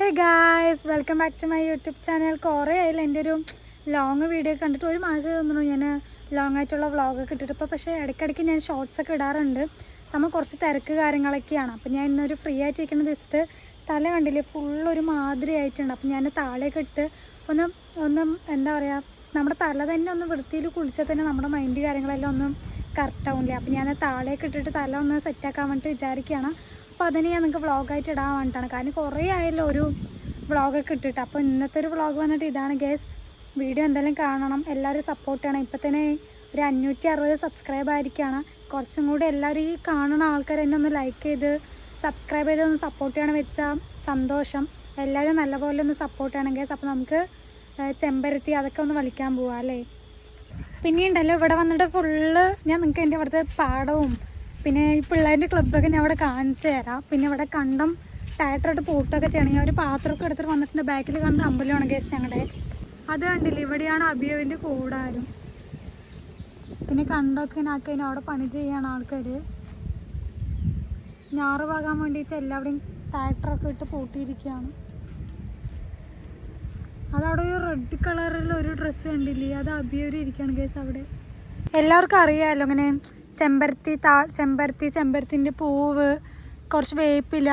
Hey guys welcome back to my YouTube channel കുറേ ആയില്ല എന്റെ ഒരു ലോങ് വീഡിയോ കണ്ടിട്ട്. ഒരു മാസം തോന്നുന്നു ഞാൻ ലോങ് ആയിട്ടുള്ള വ്ളോഗൊക്കെ ഇട്ടിട്ട്. ഇപ്പോൾ പക്ഷേ ഇടയ്ക്കിടയ്ക്ക് ഞാൻ ഷോർട്സ് ഒക്കെ ഇടാറുണ്ട്. സമയം കുറച്ച് തിരക്ക് കാര്യങ്ങളൊക്കെയാണ്. അപ്പോൾ ഞാൻ ഇന്നൊരു ഫ്രീ ആയിട്ടിരിക്കുന്ന ദിവസത്ത് തല കണ്ടില്ലേ ഫുള്ളൊരു മാതിരി ആയിട്ടുണ്ട്. അപ്പോൾ ഞാൻ താഴെയൊക്കെ ഇട്ട് ഒന്ന് ഒന്ന് എന്താ പറയുക നമ്മുടെ തല തന്നെ ഒന്ന് വൃത്തിയിൽ കുളിച്ചാൽ തന്നെ നമ്മുടെ മൈൻഡ് കാര്യങ്ങളെല്ലാം ഒന്നും കറക്റ്റ് ആവില്ലേ? അപ്പോൾ ഞാൻ താഴെയൊക്കെ ഇട്ടിട്ട് തല ഒന്ന് സെറ്റാക്കാൻ വേണ്ടിയിട്ട് വിചാരിക്കുകയാണ്. അപ്പോൾ അതിന് ഞാൻ നിങ്ങൾക്ക് വ്ളോഗായിട്ട് ഇടാൻ വേണ്ടിയിട്ടാണ് കാരണം കുറേ ആയല്ലോ ഒരു വ്ളോഗൊക്കെ ഇട്ടിട്ട്. അപ്പോൾ ഇന്നത്തെ ഒരു വ്ളോഗ് വന്നിട്ട് ഇതാണ് ഗേസ് വീഡിയോ എന്തായാലും കാണണം. എല്ലാവരും സപ്പോർട്ട് ചെയ്യണം. ഇപ്പം തന്നെ ഒരു അഞ്ഞൂറ്റി അറുപത് സബ്സ്ക്രൈബ് ആയിരിക്കുകയാണ് കുറച്ചും കൂടി എല്ലാവരും ഈ കാണുന്ന ആൾക്കാർ എന്നെ ഒന്ന് ലൈക്ക് ചെയ്ത് സബ്സ്ക്രൈബ് ചെയ്ത് ഒന്ന് സപ്പോർട്ട് ചെയ്യണം വെച്ചാൽ സന്തോഷം. എല്ലാവരും നല്ലപോലെ ഒന്ന് സപ്പോർട്ട് ചെയ്യണം ഗേസ് അപ്പോൾ നമുക്ക് ചെമ്പരത്തി അതൊക്കെ ഒന്ന് വലിക്കാൻ പോവാം അല്ലേ? പിന്നെ ഉണ്ടല്ലോ ഇവിടെ വന്നിട്ട് ഫുള്ള് ഞാൻ നിങ്ങൾക്ക് എന്റെ ഇവിടുത്തെ പാടവും പിന്നെ ഈ പിള്ളേരുടെ ക്ലബ്ബൊക്കെ ഞാൻ അവിടെ കാണിച്ചു തരാം. പിന്നെ ഇവിടെ കണ്ടം ടയറ്ററായിട്ട് പൂട്ടൊക്കെ ചെയ്യണം. ഞാൻ ഒരു പാത്രമൊക്കെ എടുത്തിട്ട് വന്നിട്ടുണ്ട്. ബാക്കിൽ കണ്ട അമ്പലമാണ് കേസ് ഞങ്ങളുടെ. അത് കണ്ടില്ല? ഇവിടെയാണ് അഭിയവിന്റെ കൂടാരും. പിന്നെ കണ്ടൊക്കെ ആക്കി. അവിടെ പണി ചെയ്യാണ് ആൾക്കാർ ഞാറ് വേണ്ടിയിട്ട് എല്ലാവരുടെയും ടയറ്ററൊക്കെ ഇട്ട് പൂട്ടിയിരിക്കുകയാണ്. അതവിടെ ഒരു റെഡ് കളറിൽ ഒരു ഡ്രസ്സ് കണ്ടില്ലേ? അത് അഭിയൊരു ഇരിക്കുകയാണ് കേസ് അവിടെ. എല്ലാവർക്കും അറിയാമല്ലോ ഇങ്ങനെ ചെമ്പരത്തി താ ചെമ്പരത്തി ചെമ്പരത്തിന്റെ പൂവ് കുറച്ച് വേപ്പില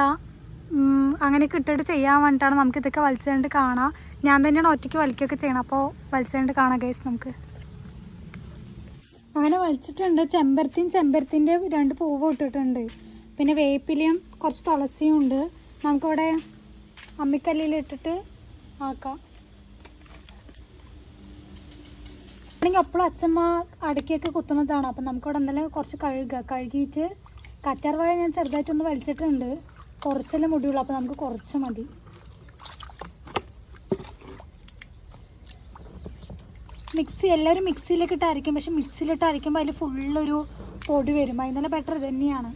അങ്ങനെയൊക്കെ ഇട്ടിട്ട് ചെയ്യാൻ വേണ്ടിയിട്ടാണ് നമുക്ക് ഇതൊക്കെ വലിച്ചുകൊണ്ട് കാണാം. ഞാൻ തന്നെയാണ് ഒറ്റയ്ക്ക് വലിക്കുകയൊക്കെ ചെയ്യണം അപ്പോൾ വലിച്ചുകൊണ്ട് കാണാം ഗൈസ് നമുക്ക്. അങ്ങനെ വലിച്ചിട്ടുണ്ട് ചെമ്പരത്തിയും ചെമ്പരത്തിന്റെ രണ്ട് പൂവ് ഇട്ടിട്ടുണ്ട്. പിന്നെ വേപ്പിലയും കുറച്ച് തുളസിയും ഉണ്ട്. നമുക്കിവിടെ അമ്മിക്കല്ലിലിട്ടിട്ട് ആക്കാം. ആണെങ്കിൽ അപ്പോഴും അച്ഛമ്മ അടക്കിയൊക്കെ കുത്തുന്നതാണ്. അപ്പം നമുക്കവിടെ എന്തായാലും കുറച്ച് കഴുകുക കഴുകിയിട്ട് കറ്റാർവായ ഞാൻ ചെറുതായിട്ടൊന്ന് വലിച്ചിട്ടുണ്ട്. കുറച്ചല്ലേ മുടിയുള്ളൂ അപ്പോൾ നമുക്ക് കുറച്ച് മതി. മിക്സി എല്ലാവരും മിക്സിയിലേക്ക് അരയ്ക്കും. പക്ഷെ മിക്സിയിലിട്ട് അരയ്ക്കുമ്പോൾ അതിൽ ഫുള്ളൊരു പൊടി വരും. അതിനുള്ള ബെറ്റർ തന്നെയാണ്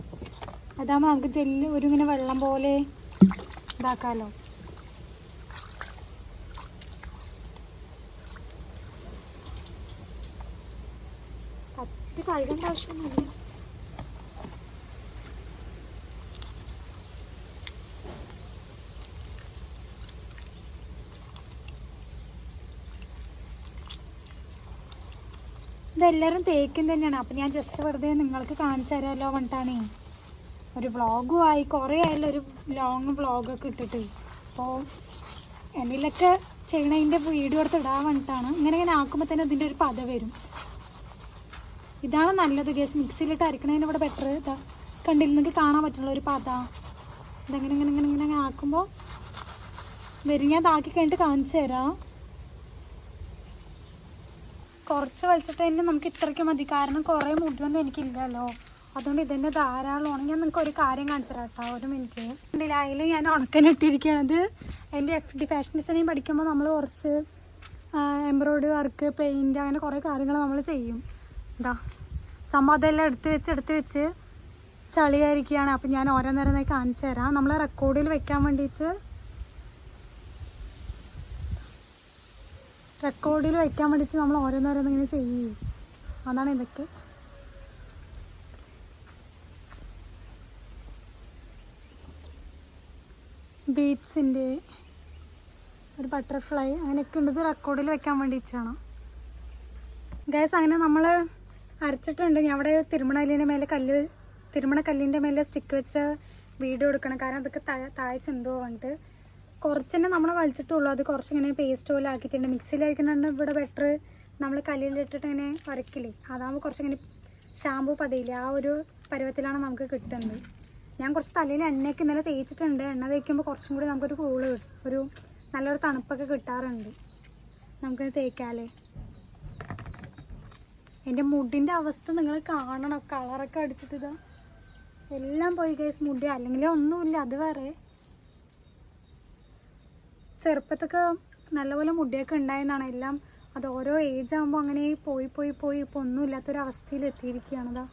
അതാകുമ്പോൾ നമുക്ക് ജെല്ല് ഒരു ഇങ്ങനെ വെള്ളം പോലെ ഇതാക്കാമല്ലോ ആവശ്യമൊന്നുമില്ല ഇതെല്ലാവരും തേക്കും തന്നെയാണ്. അപ്പം ഞാൻ ജസ്റ്റ് വെറുതെ നിങ്ങൾക്ക് കാണിച്ചു തരാമല്ലോ പറഞ്ഞിട്ടാണേ. ഒരു വ്ളോഗും ആയി. കുറേ ആയല്ലോ ഒരു ലോങ് വ്ളോഗൊക്കെ ഇട്ടിട്ട്. അപ്പോൾ എന്നിലൊക്കെ ചെയ്യണതിന്റെ വീഡിയോ എടുത്ത് ഇടാൻ വേണ്ടിയിട്ടാണ് ഇങ്ങനെ ഇങ്ങനെ ആക്കുമ്പോൾ തന്നെ ഇതിന്റെ ഒരു പത വരും. ഇതാണ് നല്ലത് ഗ്യാസ് മിക്സിയിലിട്ട് അരക്കണതിന് ഇവിടെ ബെറ്റർ കണ്ടില്ല നിങ്ങൾക്ക് കാണാൻ പറ്റുള്ള ഒരു പാത. ഇതെങ്ങനെ ഇങ്ങനെ ഇങ്ങനെ ഇങ്ങനെ ആക്കുമ്പോൾ വരും. ഞാൻ ഇതാക്കി കഴിഞ്ഞിട്ട് കാണിച്ചു തരാം. കുറച്ച് വലിച്ചിട്ട് തന്നെ നമുക്ക് ഇത്രയ്ക്ക് മതി. കാരണം കുറേ മുടിയൊന്നും എനിക്കില്ലല്ലോ. അതുകൊണ്ട് ഇതന്നെ ധാരാളമാണ് ഞാൻ നിങ്ങൾക്ക് ഒരു കാര്യം കാണിച്ചു കേട്ടോ. ഒരു മിനിറ്റ് അതിൽ ഞാൻ ഉണക്കനിട്ടിരിക്കുകയാണത് എന്റെ എഫ് ഡി ഫാഷൻ ഡിസൈനിങ് പഠിക്കുമ്പോൾ നമ്മൾ കുറച്ച് എംബ്രോയിഡറി വർക്ക് പെയിന്റ് അങ്ങനെ കുറേ കാര്യങ്ങൾ നമ്മൾ ചെയ്യും. എന്താ അതെല്ലാം എടുത്ത് വെച്ച് എടുത്ത് വെച്ച് ചളിയായിരിക്കുകയാണ്. അപ്പം ഞാൻ ഓരോന്നേരമായി കാണിച്ചു തരാം. നമ്മൾ റെക്കോർഡിൽ വെക്കാൻ വേണ്ടിയിട്ട് റെക്കോർഡിൽ വെക്കാൻ വേണ്ടിയിട്ട് നമ്മൾ ഓരോന്നോരോന്ന് ഇങ്ങനെ ചെയ്യും. അതാണ് ഇതൊക്കെ. ബീറ്റ്സിന്റെ ഒരു ബട്ടർഫ്ലൈ അങ്ങനെയൊക്കെ ഉണ്ടത് റെക്കോർഡിൽ വെക്കാൻ വേണ്ടിയിട്ടാണ് ഗൈസ് അങ്ങനെ നമ്മൾ അരച്ചിട്ടുണ്ട്. ഞാൻ അവിടെ തിരുമണലിന്റെ മേലെ കല്ല് തിരുമണ കല്ലിന്റെ മേലെ സ്റ്റിക്ക് വെച്ചിട്ട് വീഡിയോ എടുക്കണം കാരണം അതൊക്കെ താഴെ ചെന്തോ പറഞ്ഞിട്ട് കുറച്ച് തന്നെ നമ്മൾ വലിച്ചിട്ടുള്ളൂ അത് കുറച്ച് ഇങ്ങനെ പേസ്റ്റ് പോലെ ആക്കിയിട്ടുണ്ട്. മിക്സിയിലായിരിക്കുന്നുണ്ട് ഇവിടെ ബെറ്റർ നമ്മൾ കല്ലിലിട്ടിട്ട് ഇങ്ങനെ വരക്കില്ലേ അതാകുമ്പോൾ കുറച്ചിങ്ങനെ ഷാമ്പു പതിയില്ലേ. ആ ഒരു പരുവത്തിലാണ് നമുക്ക് കിട്ടുന്നത്. ഞാൻ കുറച്ച് തലയിൽ എണ്ണയൊക്കെ ഇന്നലെ തേച്ചിട്ടുണ്ട്. എണ്ണ തേക്കുമ്പോൾ കുറച്ചും കൂടി നമുക്കൊരു കൂൾ ഒരു നല്ലൊരു തണുപ്പൊക്കെ കിട്ടാറുണ്ട്. നമുക്കത് തേക്കാല്ലേ എന്റെ മുടിന്റെ അവസ്ഥ നിങ്ങൾ കാണണം. കളറൊക്കെ അടിച്ചിട്ട് ഇതാ എല്ലാം പോയി കേസ് മുടി അല്ലെങ്കിൽ ഒന്നുമില്ല അത് വേറെ. ചെറുപ്പത്തൊക്കെ നല്ലപോലെ മുടിയൊക്കെ ഉണ്ടായെന്നാണ് എല്ലാം അത് ഓരോ ഏജ് ആകുമ്പോൾ അങ്ങനെ പോയി പോയി പോയി ഇപ്പോൾ ഒന്നുമില്ലാത്തൊരവസ്ഥയിൽ എത്തിയിരിക്കുകയാണ് അതാ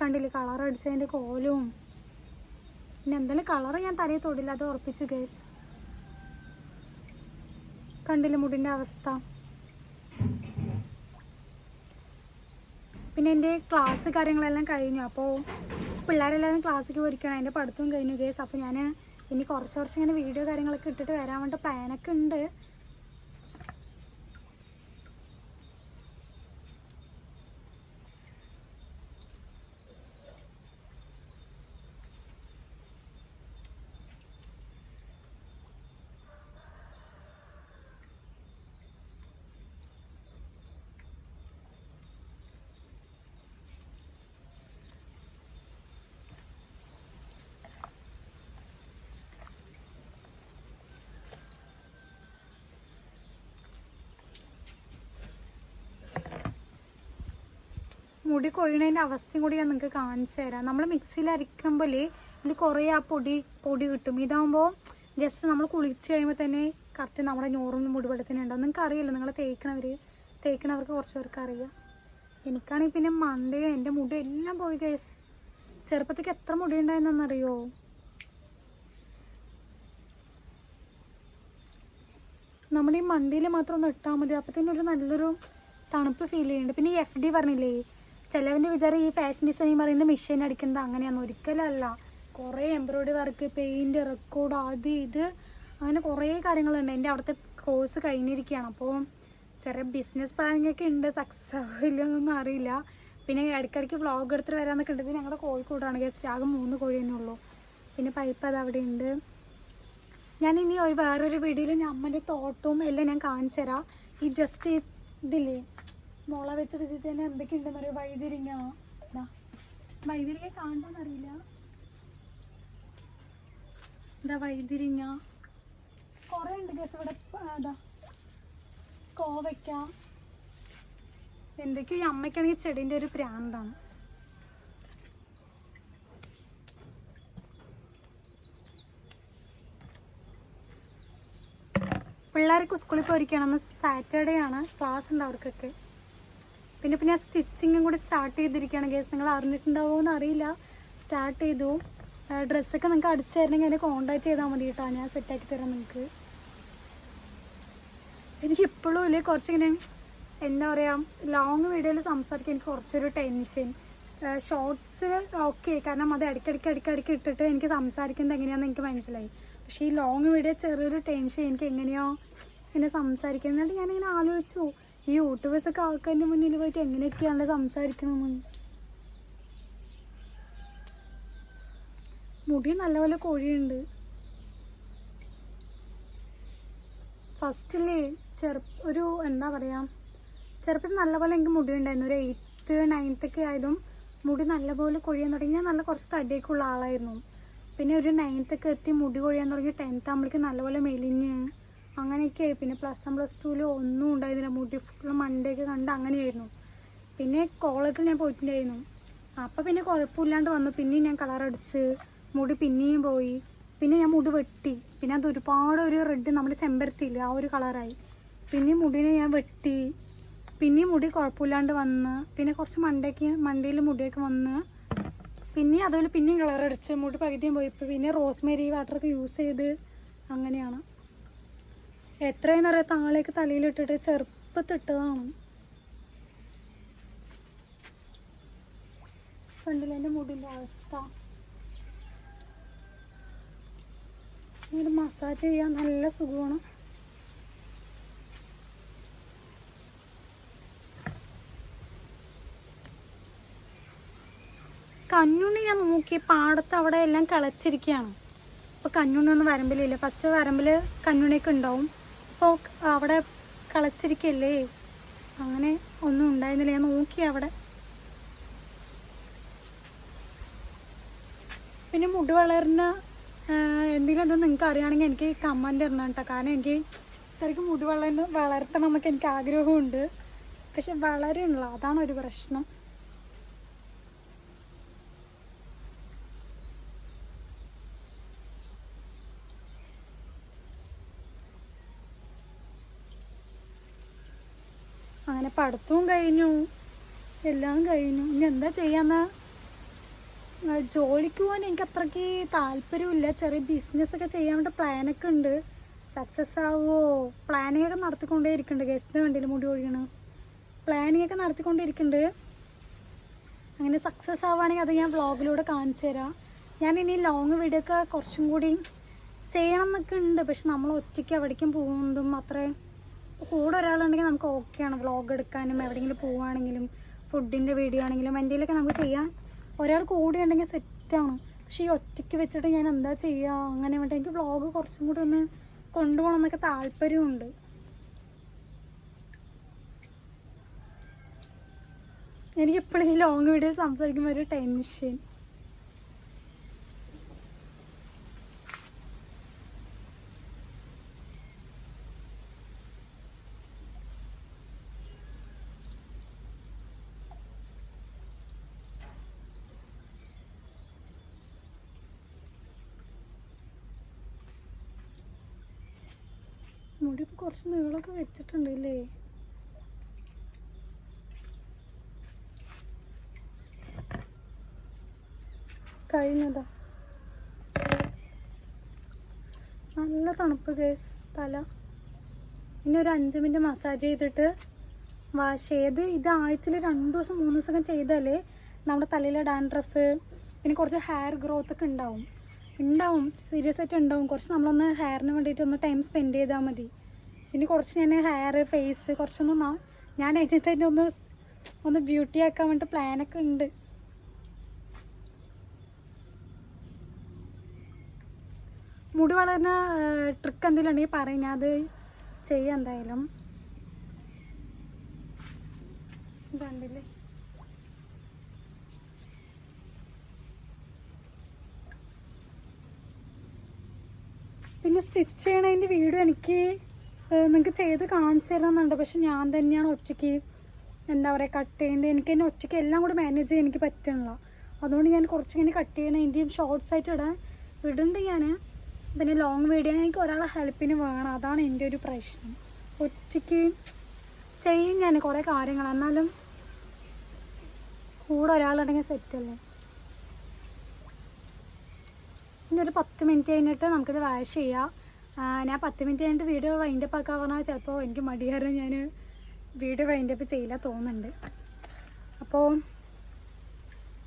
കണ്ടില്ലേ കളർ അടിച്ചതിന്റെ കോലും. പിന്നെ എന്തായാലും കളർ ഞാൻ തലയിൽ തൊടില്ല അത് ഉറപ്പിച്ചു ഗേസ് കണ്ടില്ലേ മുടിന്റെ അവസ്ഥ? പിന്നെ എന്റെ ക്ലാസ് കാര്യങ്ങളെല്ലാം കഴിഞ്ഞു. അപ്പോൾ പിള്ളേരെല്ലാവരും ക്ലാസ്സിലേക്ക് പോയിരിക്കുകയാണ്. എന്റെ പഠിത്തവും കഴിഞ്ഞു കേസ് അപ്പോൾ ഞാൻ ഇനി കുറച്ച് കുറച്ച് ഇങ്ങനെ വീഡിയോ കാര്യങ്ങളൊക്കെ ഇട്ടിട്ട് വരാൻ വേണ്ടി പ്ലാനൊക്കെ ഉണ്ട്. മുടി കൊഴിയണതിന്റെ അവസ്ഥയും കൂടി ഞാൻ നിങ്ങൾക്ക് കാണിച്ചു തരാം. നമ്മൾ മിക്സിയിൽ അരിക്കുമ്പോൾ ഇതിൽ കുറേ ആ പൊടി പൊടി കിട്ടും. ഇതാകുമ്പോൾ ജസ്റ്റ് നമ്മൾ കുളിച്ച് കഴിയുമ്പോൾ തന്നെ കറക്റ്റ് നമ്മുടെ നോറും മുടി വെള്ളത്തിന് ഉണ്ടാവും. നിങ്ങൾക്ക് അറിയില്ല? നിങ്ങൾ തേക്കണവർ തേക്കണവർക്ക് കുറച്ച് പേർക്ക് അറിയാം. എനിക്കാണെങ്കിൽ പിന്നെ മണ്ടേ എന്റെ മുടി എല്ലാം പോയി കേസ് ചെറുപ്പത്തേക്ക് എത്ര മുടി ഉണ്ടായെന്നറിയോ നമ്മുടെ ഈ മണ്ടിയിൽ മാത്രം ഒന്ന് ഇട്ടാൽ മതി. അപ്പത്തേനും നല്ലൊരു തണുപ്പ് ഫീൽ ചെയ്യുന്നുണ്ട് പിന്നെ എഫ് ഡി പറഞ്ഞില്ലേ? ചിലവന്റെ വിചാരം ഈ ഫാഷൻ ഡിസൈനിങ് പറയുന്നത് മെഷീൻ അടിക്കുന്നത് അങ്ങനെയാണ്. ഒരിക്കലല്ല. കുറേ എംബ്രോയിഡറി വർക്ക് പെയിന്റ് റെക്കോർഡ് അത് ഇത് അങ്ങനെ കുറേ കാര്യങ്ങളുണ്ട്. എന്റെ അവിടുത്തെ കോഴ്സ് കഴിഞ്ഞിരിക്കുകയാണ്. അപ്പോൾ ചെറിയ ബിസിനസ് പ്ലാനിങ് ഒക്കെ ഉണ്ട്. സക്സസ് ആവില്ല എന്നൊന്നും അറിയില്ല. പിന്നെ ഇടയ്ക്കിടയ്ക്ക് വ്ളോഗ് എടുത്തിട്ട് വരാമെന്നൊക്കെ ഉണ്ട്. ഞങ്ങളുടെ കോഴിക്കോടാണ് ഗസ്റ്റ് ആകെ മൂന്ന് കോഴി തന്നെ ഉള്ളൂ. പിന്നെ പൈപ്പ് അത് അവിടെ ഉണ്ട്. ഞാൻ ഇനി വേറൊരു വീഡിയോയിൽ ഞാൻ അമ്മന്റെ തോട്ടവും എല്ലാം ഞാൻ കാണിച്ചു തരാം ഈ ജസ്റ്റ് ഇതില്ലേ? മുള വെച്ചിട്ട് ഇതിൽ തന്നെ എന്തൊക്കെയുണ്ടെന്ന് അറിയാം? വൈതിരിങ്ങ. വൈതിരിങ്ങ കാണണ്ടെന്നറിയില്ല ഇതാ വൈതിരിങ്ങ. കുറേ ഉണ്ട് ഗസ് ഇവിടെ. അതാ കോവയ്ക്ക. എന്തൊക്കെയോ ഈ അമ്മയ്ക്കാണെങ്കിൽ ചെടീന്റെ ഒരു പ്രാന്താണ്. പിള്ളേർക്ക് സ്കൂളിൽ പോയിരിക്കണം സാറ്റർഡേ ആണ്. ക്ലാസ് ഉണ്ട് അവർക്കൊക്കെ. പിന്നെ പിന്നെ സ്റ്റിച്ചിങ്ങും കൂടി സ്റ്റാർട്ട് ചെയ്തിരിക്കുകയാണ്. ഗേസ് നിങ്ങൾ അറിഞ്ഞിട്ടുണ്ടാവുമോ എന്ന് അറിയില്ല. സ്റ്റാർട്ട് ചെയ്തു. ഡ്രസ്സൊക്കെ നിങ്ങൾക്ക് അടിച്ചു തരണമെങ്കിൽ എന്നെ കോൺടാക്ട് ചെയ്താൽ മതി കേട്ടോ. ഞാൻ സെറ്റാക്കി തരാം നിങ്ങൾക്ക്. എനിക്ക് ഇപ്പോഴും ഇല്ലേ കുറച്ചിങ്ങനെ എന്താ പറയുക ലോങ് വീഡിയോയിൽ സംസാരിക്കാൻ എനിക്ക് കുറച്ചൊരു ടെൻഷൻ ഷോർട്സ് ഓക്കെ കാരണം അത് ഇടയ്ക്കിടയ്ക്ക് ഇടയ്ക്കിടയ്ക്ക് ഇട്ടിട്ട് എനിക്ക് സംസാരിക്കുന്നത് എങ്ങനെയാണെന്ന് എനിക്ക് മനസ്സിലായി. പക്ഷേ ഈ ലോങ് വീഡിയോ ചെറിയൊരു ടെൻഷൻ എനിക്ക് എങ്ങനെയോ എന്നെ സംസാരിക്കുന്നത് ഞാനിങ്ങനെ ആലോചിച്ചു. ഈ യൂട്യൂബേഴ്സൊക്കെ ആൾക്കാരുടെ മുന്നിൽ പോയിട്ട് എങ്ങനെയൊക്കെയാണല്ലോ സംസാരിക്കണമെന്ന് മുടി നല്ലപോലെ കോഴിയുണ്ട്. ഫസ്റ്റിൽ ചെറു ഒരു എന്താ പറയാ ചെറുപ്പത്തിൽ നല്ലപോലെ എനിക്ക് മുടി ഉണ്ടായിരുന്നു ഒരു എയ്ത്ത് നയൻത്ത് ഒക്കെ ആയതും മുടി നല്ലപോലെ കൊഴിയാൻ തുടങ്ങി. ഞാൻ നല്ല കുറച്ച് തടിയൊക്കെ ഉള്ള ആളായിരുന്നു. പിന്നെ ഒരു നയൻത്തൊക്കെ എത്തി മുടി കൊഴിയാൻ തുടങ്ങി. ടെൻത്ത് ആകുമ്പോഴേക്കും നല്ലപോലെ മെലിഞ്ഞ് അങ്ങനെയൊക്കെ ആയി പിന്നെ പ്ലസ് വൺ പ്ലസ് ടുവിൽ ഒന്നും ഉണ്ടായിരുന്നില്ല. മുടി ഫുള്ള് മണ്ടയൊക്കെ കണ്ട് അങ്ങനെയായിരുന്നു. പിന്നെ കോളേജിൽ ഞാൻ പോയിട്ടുണ്ടായിരുന്നു. അപ്പോൾ പിന്നെ കുഴപ്പമില്ലാണ്ട് വന്നു. പിന്നെയും ഞാൻ കളറടിച്ച് മുടി പിന്നെയും പോയി. പിന്നെ ഞാൻ മുടി വെട്ടി. പിന്നെ അത് ഒരുപാട് ഒരു റെഡ് നമ്മുടെ ചെമ്പരത്തിയില്ല ആ ഒരു കളറായി പിന്നെ മുടിനെ ഞാൻ വെട്ടി. പിന്നെയും മുടി കുഴപ്പമില്ലാണ്ട് വന്ന്. പിന്നെ കുറച്ച് മണ്ടയ്ക്ക് മണ്ടയിൽ മുടിയൊക്കെ വന്ന്. പിന്നെ അതുപോലെ പിന്നെയും കളറടിച്ച് മുടി പകുതിയും പോയി. പിന്നെ റോസ്മേരി വാട്ടറൊക്കെ യൂസ് ചെയ്ത് അങ്ങനെയാണ്. എത്രയെന്ന് പറയാം താളേക്ക് തലയിലിട്ടിട്ട് ചെറുപ്പത്തിട്ടതാണ്. കണ്ടില്ല എന്റെ മുടിന്റെ അവസ്ഥ? മസാജ് ചെയ്യാൻ നല്ല സുഖമാണ്. കഞ്ഞുണ്ണി ഞാൻ നോക്കി പാടത്ത് അവിടെ എല്ലാം കിളച്ചിരിക്കുകയാണ്. അപ്പോൾ കഞ്ഞുണ്ണി ഒന്നും വരമ്പിലില്ല. ഫസ്റ്റ് വരമ്പിൽ കഞ്ഞുണ്ണിയൊക്കെ ഉണ്ടാവും. അപ്പോൾ അവിടെ കളച്ചിരിക്കല്ലേ? അങ്ങനെ ഒന്നും ഉണ്ടായിരുന്നില്ല. ഞാൻ നോക്കി അവിടെ. പിന്നെ മുടി വളരുന്ന എന്തെങ്കിലും അത് നിങ്ങൾക്ക് അറിയുകയാണെങ്കിൽ എനിക്ക് കമന്റ് ഇടണം കേട്ടോ. കാരണം എനിക്ക് ഇത്രയ്ക്ക് മുടി വളർന്ന് വളർത്തണം എന്നൊക്കെ എനിക്ക് ആഗ്രഹമുണ്ട്. പക്ഷെ വളരെയുള്ളൂ അതാണ് ഒരു പ്രശ്നം. പഠിത്തവും കഴിഞ്ഞു. എല്ലാം കഴിഞ്ഞു. ഇനി എന്താ ചെയ്യാന്നാ ജോലിക്ക് പോകാൻ എനിക്ക് അത്രയ്ക്ക് താല്പര്യമില്ല. ചെറിയ ബിസിനസ്സൊക്കെ ചെയ്യാൻ വേണ്ട പ്ലാനൊക്കെ ഉണ്ട്. സക്സസ് ആവുമോ പ്ലാനിങ് ഒക്കെ നടത്തിക്കൊണ്ടേ ഇരിക്കുന്നുണ്ട് ഗസ്റ്റിന് വേണ്ടി മുടി ഒഴിയണം പ്ലാനിങ് ഒക്കെ നടത്തിക്കൊണ്ടേ ഇരിക്കുന്നുണ്ട് അങ്ങനെ സക്സസ് ആവുകയാണെങ്കിൽ അത് ഞാൻ വ്ളോഗിലൂടെ കാണിച്ചു തരാം. ഞാൻ ഇനി ലോങ് വീഡിയോ ഒക്കെ കുറച്ചും കൂടി ചെയ്യണം എന്നൊക്കെ ഉണ്ട്. പക്ഷെ നമ്മൾ ഒറ്റയ്ക്ക് എവിടേക്കും പോകുന്നതും അത്രയും കൂടെ ഒരാളുണ്ടെങ്കിൽ നമുക്ക് ഓക്കെയാണ് വ്ളോഗ് എടുക്കാനും എവിടെയെങ്കിലും പോവുകയാണെങ്കിലും ഫുഡിന്റെ വീഡിയോ ആണെങ്കിലും എന്തെങ്കിലുമൊക്കെ നമുക്ക് ചെയ്യാം. ഒരാൾ കൂടി ഉണ്ടെങ്കിൽ സെറ്റാണ് പക്ഷേ ഈ ഒറ്റയ്ക്ക് വെച്ചിട്ട് ഞാൻ എന്താ ചെയ്യുക അങ്ങനെ വേണ്ട. എനിക്ക് വ്ളോഗ് കുറച്ചും കൂടി ഒന്ന് കൊണ്ടുപോകണം എന്നൊക്കെ താല്പര്യമുണ്ട്. എനിക്ക് എപ്പോഴും ഈ ലോങ് വീഡിയോ സംസാരിക്കുമ്പോൾ ഒരു ടെൻഷൻ മുടി കുറച്ച് നീളൊക്കെ വെച്ചിട്ടുണ്ട് അല്ലേ കഴിഞ്ഞതാ. നല്ല തണുപ്പ് കേസ് തല. ഇനി ഒരു അഞ്ച് മിനിറ്റ് മസാജ് ചെയ്തിട്ട് വാഷ് ചെയ്ത് ഇത് ആഴ്ചയിൽ രണ്ട് ദിവസം മൂന്ന് ദിവസമൊക്കെ ചെയ്താലേ നമ്മുടെ തലയിലെ ഡാൻഡ്രഫ് പിന്നെ കുറച്ച് ഹെയർ ഗ്രോത്ത് ഒക്കെ ഉണ്ടാവും. ഉണ്ടാവും. സീരിയസ് ആയിട്ട് ഉണ്ടാവും. കുറച്ച് നമ്മളൊന്ന് ഹെയറിന് വേണ്ടിയിട്ട് ഒന്ന് ടൈം സ്പെൻഡ് ചെയ്താൽ മതി. പിന്നെ കുറച്ച് ഞാൻ ഹെയർ ഫേസ് കുറച്ചൊന്നും ഞാൻ അതിന് തന്നെ ഒന്ന് ഒന്ന് ബ്യൂട്ടി ആക്കാൻ വേണ്ടി പ്ലാനൊക്കെ ഉണ്ട്. മുടി വളരുന്ന ട്രിക്ക് എന്തെങ്കിലും ഉണ്ടെങ്കിൽ പറയും. ഞാൻ അത് ചെയ്യാം എന്തായാലും. കണ്ടില്ലേ? പിന്നെ സ്റ്റിച്ച് ചെയ്യണതിന്റെ വീഡിയോ എനിക്ക് നിങ്ങൾക്ക് ചെയ്ത് കാണിച്ചു തരണമെന്നുണ്ട് പക്ഷെ ഞാൻ തന്നെയാണ് ഒറ്റയ്ക്ക് എന്താ പറയുക കട്ട് ചെയ്യേണ്ടത് എനിക്ക് തന്നെ ഒറ്റയ്ക്ക് എല്ലാം കൂടി മാനേജ് ചെയ്യാൻ എനിക്ക് പറ്റണില്ല അതുകൊണ്ട് ഞാൻ കുറച്ചിങ്ങനെ കട്ട് ചെയ്യണതിന്റെയും ഷോർട്സ് ആയിട്ട് ഇടാൻ ഇടുന്നുണ്ട് ഞാൻ പിന്നെ ലോങ് വീഡിയോ എനിക്ക് ഒരാളെ ഹെൽപ്പിന് വേണം. അതാണ് എന്റെ ഒരു പ്രശ്നം. ഒറ്റയ്ക്ക് ചെയ്യും ഞാൻ കുറേ കാര്യങ്ങൾ. എന്നാലും കൂടെ ഒരാളുണ്ടെങ്കിൽ സെറ്റല്ലേ ഇനി ഒരു പത്ത് മിനിറ്റ് കഴിഞ്ഞിട്ട് നമുക്കിത് വാഷ് ചെയ്യാം. ഞാൻ പത്ത് മിനിറ്റ് കഴിഞ്ഞിട്ട് വീഡിയോ വൈൻഡപ്പ് ആക്കാൻ പറഞ്ഞാൽ ചിലപ്പോൾ എനിക്ക് മടി കാരണം ഞാൻ വീഡിയോ വൈൻഡപ്പ് ചെയ്യില്ല തോന്നുന്നുണ്ട്. അപ്പോൾ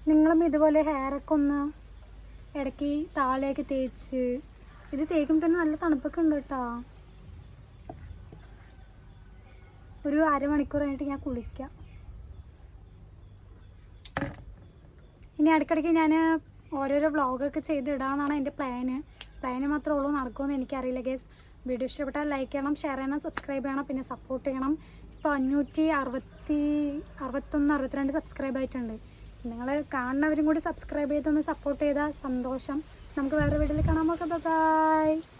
നിങ്ങളും ഇതുപോലെ ഹെയറൊക്കെ ഒന്ന് ഇടയ്ക്ക് താളെയൊക്കെ തേച്ച് ഇത് തേക്കുമ്പോൾ തന്നെ നല്ല തണുപ്പൊക്കെ ഉണ്ട് കേട്ടോ. ഒരു അരമണിക്കൂർ കഴിഞ്ഞിട്ട് ഞാൻ കുളിക്കാം. ഇനി ഇടയ്ക്കിടയ്ക്ക് ഞാൻ ഓരോരോ വ്ളോഗൊക്കെ ചെയ്തിടാമെന്നാണ് എന്റെ പ്ലാന് പ്ലാന് മാത്രമേ ഉള്ളൂ നടക്കുമെന്ന് എനിക്കറിയില്ല ഗേസ് വീഡിയോ ഇഷ്ടപ്പെട്ടാൽ ലൈക്ക് ചെയ്യണം ഷെയർ ചെയ്യണം സബ്സ്ക്രൈബ് ചെയ്യണം പിന്നെ സപ്പോർട്ട് ചെയ്യണം. ഇപ്പോൾ അഞ്ഞൂറ്റി അറുപത്തി അറുപത്തൊന്ന് അറുപത്തിരണ്ട് സബ്സ്ക്രൈബ് ആയിട്ടുണ്ട്. നിങ്ങൾ കാണുന്നവരും കൂടി സബ്സ്ക്രൈബ് ചെയ്തൊന്ന് സപ്പോർട്ട് ചെയ്താൽ സന്തോഷം. നമുക്ക് വേറെ വീട്ടിൽ കാണാൻ നോക്കാം ബൈ